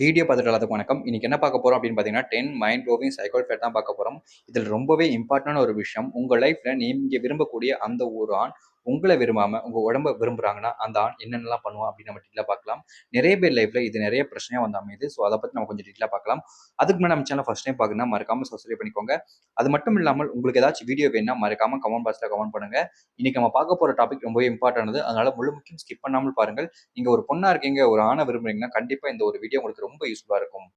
Video பார்த்துட்டு எல்லாத்துக்கும் வணக்கம். இன்றைக்கி என்ன பார்க்க போறோம் அப்படின்னு பார்த்தீங்கன்னா டென் மைண்ட் ப்ளோவிங் ஃபேட் தான் பார்க்க போறோம். இதில் ரொம்பவே இம்பார்ட்டன்டான ஒரு விஷயம். உங்க லைஃப்பில் நீங்கள் விரும்பக்கூடிய அந்த ஒரு ஆண் உங்களை விரும்பாம உங்க உடம்ப விரும்புறாங்கன்னா அந்த ஆண் என்னென்னலாம் பண்ணுவான் அப்படின்னு நம்ம டீட்டெயிலாக பார்க்கலாம். நிறைய பேர் லைஃப்ல இது நிறைய பிரச்சனையா வந்து அமையுது. ஸோ அதை பத்தி நம்ம கொஞ்சம் டீட்டெயிலாக பார்க்கலாம். அதுக்கு முன்னாடி நம்ம சேனல் ஃபர்ஸ்ட் டைம் பார்க்கணும் மறக்காம சப்ஸ்கிரைப் பண்ணிக்கோங்க. அது மட்டும் இல்லாமல் உங்களுக்கு ஏதாச்சும் வீடியோ வேணும்னா மறக்காம கமெண்ட் பாக்ஸ்ல கமெண்ட் பண்ணுங்க. இன்னைக்கு நம்ம பார்க்க போற டாபிக் ரொம்பவே இம்பார்ட்டன்ட் அதனால முழு முக்கியம் ஸ்கிப் பண்ணாமல் பாருங்கள். நீங்க ஒரு பொண்ணா இருக்கீங்க ஒரு ஆணை விரும்புறீங்கன்னா கண்டிப்பா இந்த ஒரு வீடியோ உங்களுக்கு ரொம்ப யூஸ்ஃபுல்லா இருக்கும்.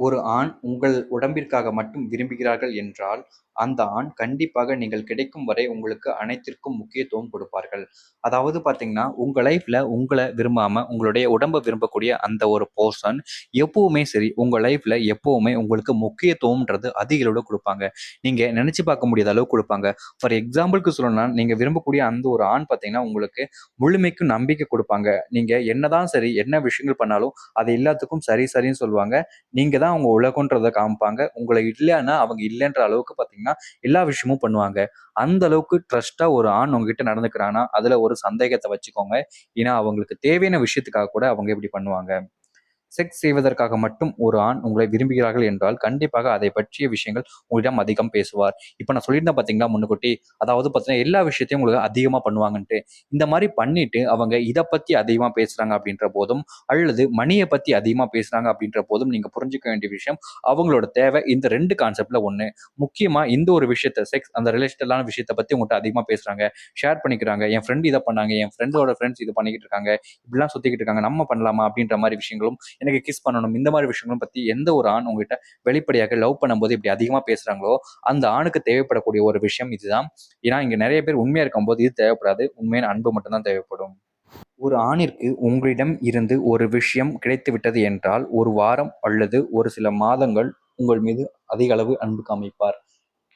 ஒரு ஆண் உங்கள் உடம்பிற்காக மட்டும் விரும்புகிறார்கள் என்றால் அந்த ஆண் கண்டிப்பாக நீங்கள் கிடைக்கும் வரை உங்களுக்கு அனைத்திற்கும் முக்கியத்துவம் கொடுப்பார்கள். அதாவது பார்த்தீங்கன்னா உங்கள் லைஃப்ல உங்களை விரும்பாம உங்களுடைய உடம்பை விரும்பக்கூடிய அந்த ஒரு போர்ஷன் எப்பவுமே சரி உங்கள் லைஃப்ல எப்பவுமே உங்களுக்கு முக்கியத்துவம்ன்றது அதிக அளவில் கொடுப்பாங்க. நீங்க நினைச்சு பார்க்க முடியாத அளவு கொடுப்பாங்க. ஃபார் எக்ஸாம்பிளுக்கு சொல்லணும்னா நீங்க விரும்பக்கூடிய அந்த ஒரு ஆண் பார்த்தீங்கன்னா உங்களுக்கு முழுமைக்கும் நம்பிக்கை கொடுப்பாங்க. நீங்க என்னதான் சரி என்ன விஷயங்கள் பண்ணாலும் அது எல்லாத்துக்கும் சரி சரின்னு சொல்லுவாங்க. நீங்க தான் அவங்க உலகன்றதை காமிப்பாங்க. உங்களை இல்லைன்னா அவங்க இல்லைன்ற அளவுக்கு பார்த்தீங்கன்னா எல்லா விஷயமும் பண்ணுவாங்க. அந்த அளவுக்கு ட்ரஸ்டா ஒரு ஆண் உங்ககிட்ட நடந்துக்கிறான்னா அதுல ஒரு சந்தேகத்தை வச்சுக்கோங்க. ஏன்னா அவங்களுக்கு தேவையான விஷயத்துக்காக கூட அவங்க இப்படி பண்ணுவாங்க. செக்ஸ் செய்வதற்காக மட்டும் ஒரு ஆண் உங்களை விரும்புகிறார்கள் என்றால் கண்டிப்பாக அதை பற்றிய விஷயங்கள் உங்களிடம் அதிகம் பேசுவார். இப்போ நான் சொல்லியிருந்தேன் பார்த்தீங்களா முன்னுக்குட்டி? அதாவது பார்த்தீங்கன்னா எல்லா விஷயத்தையும் உங்களுக்கு அதிகமாக பண்ணுவாங்கன்ட்டு. இந்த மாதிரி பண்ணிட்டு அவங்க இதை பற்றி அதிகமாக பேசுகிறாங்க அப்படின்ற போதும் அல்லது மணியை பற்றி அதிகமாக பேசுகிறாங்க அப்படின்ற போதும் நீங்கள் புரிஞ்சுக்க வேண்டிய விஷயம் அவங்களோட தேவை இந்த ரெண்டு கான்செப்டில் ஒன்று முக்கியமாக இந்த ஒரு விஷயத்த செக்ஸ் அந்த ரிலேஷனலான விஷயத்தை பற்றி உங்கள்கிட்ட அதிகமாக பேசுகிறாங்க ஷேர் பண்ணிக்கிறாங்க என் ஃப்ரெண்ட் இதை பண்ணாங்க என் ஃப்ரெண்டோட ஃப்ரெண்ட்ஸ் இது பண்ணிக்கிட்டு இருக்காங்க இப்படிலாம் சுற்றிக்கிட்டு இருக்காங்க நம்ம பண்ணலாமா அப்படின்ற மாதிரி விஷயங்களும் எனக்கு கிஸ் பண்ணணும். இந்த மாதிரி விஷயங்களும் பற்றி எந்த ஒரு ஆண் உங்ககிட்ட வெளிப்படையாக லவ் பண்ணும்போது இப்படி அதிகமாக பேசுகிறாங்களோ அந்த ஆணுக்கு தேவைப்படக்கூடிய ஒரு விஷயம் இதுதான். ஏன்னா இங்கே நிறைய பேர் உண்மையாக இருக்கும்போது இது தேவைப்படாது. உண்மையான அன்பு மட்டும்தான் தேவைப்படும். ஒரு ஆணிற்கு உங்களிடம் இருந்து ஒரு விஷயம் கிடைத்து விட்டது என்றால் ஒரு வாரம் அல்லது ஒரு சில மாதங்கள் உங்கள் மீது அதிக அளவு அன்பு காமிப்பார்.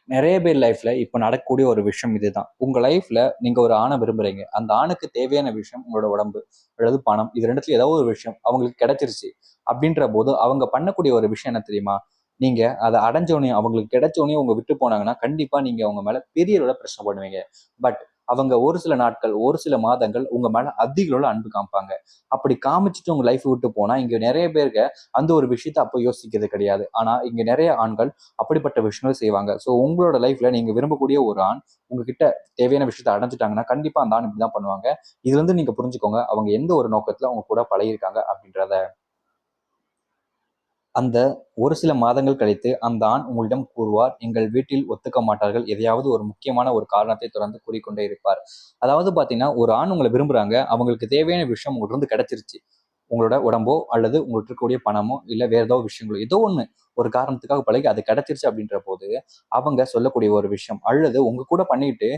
நிறைய பேர் லைஃப்ல இப்போ நடக்கக்கூடிய ஒரு விஷயம் இதுதான். உங்க லைஃப்ல நீங்க ஒரு ஆணை விரும்புறீங்க. அந்த ஆணுக்கு தேவையான விஷயம் உங்களோட உடம்பு அல்லது பணம் இது ரெண்டுத்துல ஏதாவது ஒரு விஷயம் அவங்களுக்கு கிடைச்சிருச்சு அப்படின்ற போது அவங்க பண்ணக்கூடிய ஒரு விஷயம் என்ன தெரியுமா? நீங்க அதை அடைஞ்சோடனே அவங்களுக்கு கிடைச்சோடனே உங்க விட்டு போனாங்கன்னா கண்டிப்பா நீங்க அவங்க மேல பெரிய அளவில் பிரச்சனை பண்ணுவீங்க பட் அவங்க ஒரு சில நாட்கள் ஒரு சில மாதங்கள் உங்க மேல அதிக அன்பு காமிப்பாங்க. அப்படி காமிச்சிட்டு உங்க லைஃப் விட்டு போனா இங்க நிறைய பேருக்கு அந்த ஒரு விஷயத்த அப்போ யோசிக்கிறது கிடையாது. ஆனா இங்க நிறைய ஆண்கள் அப்படிப்பட்ட விஷயங்கள் செய்வாங்க. ஸோ உங்களோட லைஃப்ல நீங்க விரும்பக்கூடிய ஒரு ஆண் உங்ககிட்ட தேவையான விஷயத்த அடைஞ்சிட்டாங்கன்னா கண்டிப்பா அந்த ஆண் இப்படிதான் பண்ணுவாங்க. இதுல இருந்து நீங்க புரிஞ்சுக்கோங்க அவங்க எந்த ஒரு நோக்கத்துல அவங்க கூட பழகிருக்காங்க அப்படின்றத. அந்த ஒரு சில மாதங்கள் கழித்து அந்த ஆண் உங்களிடம் கூறுவார் எங்கள் வீட்டில் ஒத்துக்க மாட்டார்கள். எதையாவது ஒரு முக்கியமான ஒரு காரணத்தை தொடர்ந்து கூறிக்கொண்டே இருப்பார். அதாவது பார்த்தீங்கன்னா ஒரு ஆண் உங்களை விரும்புகிறாங்க அவங்களுக்கு தேவையான விஷயம் உங்களுக்கு வந்து கிடைச்சிருச்சு. உங்களோட உடம்போ அல்லது உங்கள்கிட்ட இருக்கக்கூடிய பணமோ இல்லை வேற ஏதோ விஷயங்களோ ஏதோ ஒன்று ஒரு காரணத்துக்காக பழகி அது கிடைச்சிருச்சு அப்படின்ற போது அவங்க சொல்லக்கூடிய ஒரு விஷயம் அல்லது உங்க கூட பண்ணிட்டு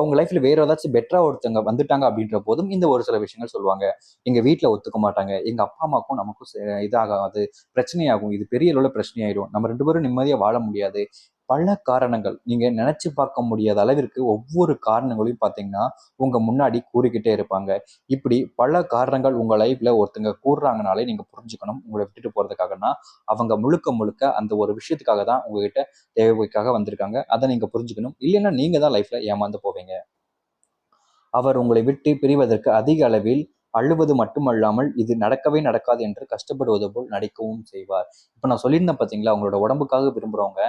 அவங்க லைஃப்ல வேற ஏதாச்சும் பெட்டரா ஒருத்தவங்க வந்துட்டாங்க அப்படின்ற போதும் இந்த ஒரு சில விஷயங்கள் சொல்லுவாங்க. எங்க வீட்டுல ஒத்துக்க மாட்டாங்க. எங்க அப்பா அம்மாக்கும் நமக்கும் இதாகாது. பிரச்சனையாகும். இது பெரிய அளவுல பிரச்சனையாயிடும். நம்ம ரெண்டு பேரும் நிம்மதியா வாழ முடியாது. பல காரணங்கள். நீங்க நினைச்சு பார்க்க முடியாத அளவிற்கு ஒவ்வொரு காரணங்களையும் பார்த்தீங்கன்னா உங்க முன்னாடி கூறிக்கிட்டே இருப்பாங்க. இப்படி பல காரணங்கள் உங்க லைஃப்ல ஒருத்தங்க கூறுறாங்கனாலே நீங்க புரிஞ்சுக்கணும். உங்களை விட்டுட்டு போறதுக்காகனா அவங்க முழுக்க முழுக்க அந்த ஒரு விஷயத்துக்காக தான் உங்ககிட்ட தேவைக்காக வந்திருக்காங்க. அதை நீங்க புரிஞ்சுக்கணும். இல்லைன்னா நீங்க தான் லைஃப்ல ஏமாந்து போவீங்க. அவர் உங்களை விட்டு பிரிவதற்கு அதிக அளவில் அழுவது மட்டுமல்லாமல் இது நடக்கவே நடக்காது என்று கஷ்டப்படுவது போல் நடிக்கவும் செய்வார். இப்போ நான் சொல்லியிருந்தேன் பார்த்தீங்களா அவங்களோட உடம்புக்காக விரும்புகிறவங்க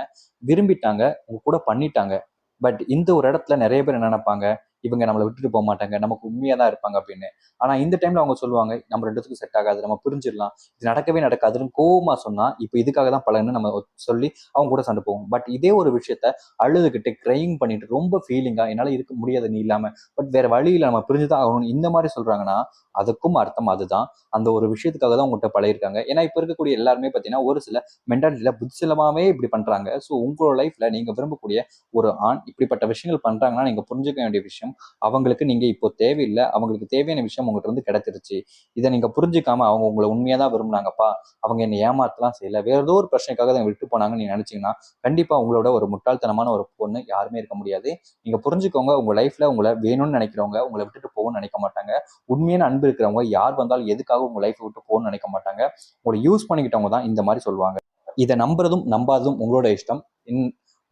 விரும்பிட்டாங்க உங்க கூட பண்ணிட்டாங்க. பட் இந்த ஒரு இடத்துல நிறைய பேர் என்ன நினைப்பாங்க இவங்க நம்மளை விட்டுட்டு போக மாட்டாங்க நமக்கு உண்மையாக தான் இருப்பாங்க அப்படின்னு. ஆனால் இந்த டைமில் அவங்க சொல்லுவாங்க நம்ம ரெண்டுத்துக்கும் செட் ஆகாது நம்ம புரிஞ்சிடலாம். இது நடக்கவே நடக்காதுன்னு கோவமாக சொன்னால் இப்போ இதுக்காக தான் பலன்னு நம்ம சொல்லி அவங்க கூட சண்டை போவோம் பட் இதே ஒரு விஷயத்த அழுதுகிட்டு கிரைங் பண்ணிட்டு ரொம்ப ஃபீலிங்காக என்னால் இருக்க முடியாது நீ இல்லாமல் பட் வேற வழியில் நம்ம பிரிஞ்சுதான் ஆகணும் இந்த மாதிரி சொல்கிறாங்கன்னா அதுக்கும் அர்த்தம் அதுதான். அந்த ஒரு விஷயத்துக்காக தான் உங்கள்கிட்ட பழகிருக்காங்க ஏன்னா இப்போ இருக்கக்கூடிய எல்லாருமே பார்த்தீங்கன்னா ஒரு சில மென்டாலிட்டியில் புத்திசலமாகவே இப்படி பண்ணுறாங்க ஸோ உங்களோட லைஃப்பில் நீங்கள் விரும்பக்கூடிய ஒரு ஆண் இப்படிப்பட்ட விஷயங்கள் பண்ணுறாங்கன்னா நீங்கள் புரிஞ்சுக்க வேண்டிய விஷயம் அவங்களுக்கு நீங்க இப்போ தேவையில்லை அவங்களுக்கு தேவையான விஷயம் உங்ககிட்ட இருந்து கிடைச்சிருச்சு. இதை நீங்க புரிஞ்சுக்காம அவங்க உங்களை உண்மையா தான் விரும்புனாங்கப்பா. அவங்க என்னை ஏமாத்தலாம் செய்யல. வேற ஏதோ ஒரு பிரச்சனைக்காக தான் விட்டு போனாங்கன்னு நீங்க நினைச்சீங்கன்னா கண்டிப்பா உங்களோட ஒரு முட்டாள்தனமான ஒரு பொண்ணு யாருமே இருக்க முடியாது. நீங்க புரிஞ்சுக்கோங்க உங்க லைஃப்ல உங்களை வேணும்னு நினைக்கிறவங்க உங்களை விட்டுட்டு போகணும்னு நினைக்க மாட்டாங்க. உண்மையான அன்பு இருக்கிறவங்க யார் வந்தாலும் எதுக்காக உங்க லைஃப் விட்டு போகணும்னு நினைக்க மாட்டாங்க. உங்களை யூஸ் பண்ணிக்கிட்டவங்க தான் இந்த மாதிரி சொல்லுவாங்க. இதை நம்புறதும் நம்பாததும் உங்களோட இஷ்டம்.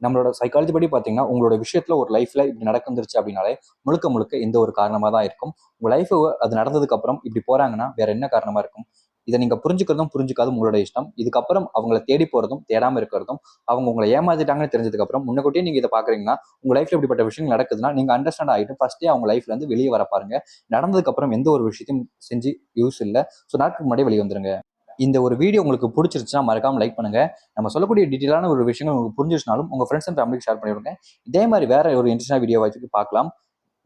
நம்மளோட சைக்காலஜி படி பார்த்தீங்கன்னா உங்களோட விஷயத்துல ஒரு லைஃப்ல இப்படி நடந்துருச்சு அப்படின்னாலே முழுக்க முழுக்க எந்த ஒரு காரணமாக தான் இருக்கும். உங்க லைஃப் அது நடந்ததுக்கு அப்புறம் இப்படி போறாங்கன்னா வேற என்ன காரணமா இருக்கும்? இதை நீங்க புரிஞ்சுக்கிறதும் புரிஞ்சுக்காதும் உங்களோட இஷ்டம். இதுக்கப்புறம் அவங்கள தேடி போறதும் தேடாம இருக்கிறதும் அவங்க உங்களை ஏமாத்திட்டாங்கன்னு தெரிஞ்சதுக்கு அப்புறம் முன்னக்கூட்டியே நீங்க இதை பாக்குறீங்கன்னா உங்க லைஃப்ல இப்படிப்பட்ட விஷயங்கள் நடக்குதுன்னா நீங்க அண்டர்ஸ்டாண்ட் ஆகிட்டு ஃபர்ஸ்டே அவங்க லைஃப்ல இருந்து வெளியே வர பாருங்க. நடந்ததுக்கு அப்புறம் எந்த ஒரு விஷயத்தையும் செஞ்சு யூஸ் இல்லை. ஸோ நாட்களுக்கு முன்னாடி வெளியே வந்துருங்க. இந்த ஒரு வீடியோ உங்களுக்கு பிடிச்சிருச்சுன்னா மறக்காம லைக் பண்ணுங்க. நம்ம சொல்லக்கூடிய டீட்டெயிலான ஒரு விஷயங்கள் உங்களுக்கு புரிஞ்சிருச்சுனாலும் உங்க ஃப்ரெண்ட்ஸ் அண்ட் ஃபேமிலிக்கு ஷேர் பண்ணிவிடுங்க. இதே மாதிரி வேற ஒரு இன்ட்ரெஸ்டான வீடியோ வச்சுக்கு பார்க்கலாம்.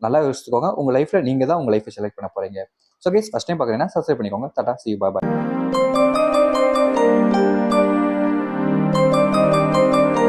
நல்லா யோசிச்சுக்கோங்க. உங்க லைஃப்ல நீங்க தான் உங்க லைஃப்பை செலக்ட் பண்ண போறீங்க. ஸோ கேஸ் ஃபஸ்ட் டைம் பார்க்குறீங்கன்னா சப்ஸ்கிரைப் பண்ணிக்கோங்க. டாடா சி பாய் பாய்